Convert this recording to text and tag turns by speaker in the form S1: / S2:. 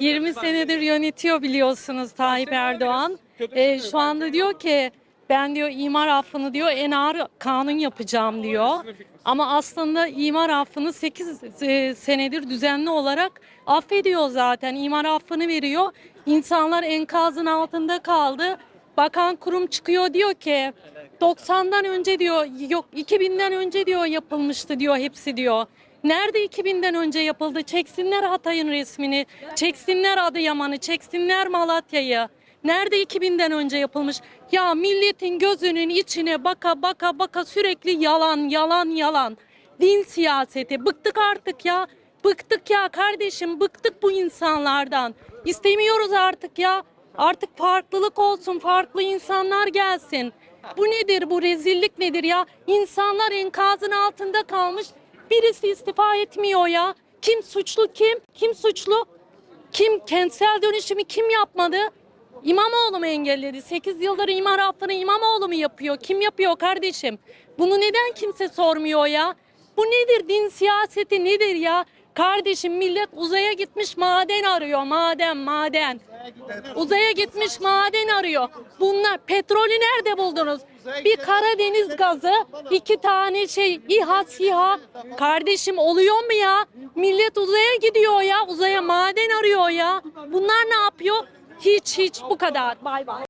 S1: 20 senedir yönetiyor biliyorsunuz Tayyip Erdoğan. Ee, şu anda diyor ki ben diyor imar affını diyor en ağır kanun yapacağım diyor. Ama aslında imar affını 8 senedir düzenli olarak affediyor zaten. İmar affını veriyor. İnsanlar enkazın altında kaldı. Bakan kurum çıkıyor diyor ki 90'dan önce diyor yok 2000'den önce diyor yapılmıştı diyor hepsi diyor. Nerede 2000'den önce yapıldı? Çeksinler Hatay'ın resmini, çeksinler Adıyaman'ı, çeksinler Malatya'yı. Nerede 2000'den önce yapılmış? Ya milletin gözünün içine baka baka baka sürekli yalan yalan yalan. Din siyaseti. Bıktık artık ya. Bıktık ya kardeşim bıktık bu insanlardan. İstemiyoruz artık ya. Artık farklılık olsun, farklı insanlar gelsin. Bu nedir bu rezillik nedir ya? İnsanlar enkazın altında kalmış. Birisi istifa etmiyor ya. Kim suçlu kim? Kim suçlu? Kim kentsel dönüşümü kim yapmadı? İmamoğlu mu engelledi? 8 yıldır imar affını İmamoğlu mu yapıyor? Kim yapıyor kardeşim? Bunu neden kimse sormuyor ya? Bu nedir? Din siyaseti nedir ya? Kardeşim millet uzaya gitmiş maden arıyor. Maden, maden. Uzaya gitmiş maden arıyor. Bunlar petrolü nerede buldunuz? Bir Karadeniz gazı, iki tane şey İHA SİHA. Kardeşim oluyor mu ya? Millet uzaya gidiyor ya. Uzaya maden arıyor ya. Bunlar ne yapıyor? Hiç hiç bu kadar. Bay bay.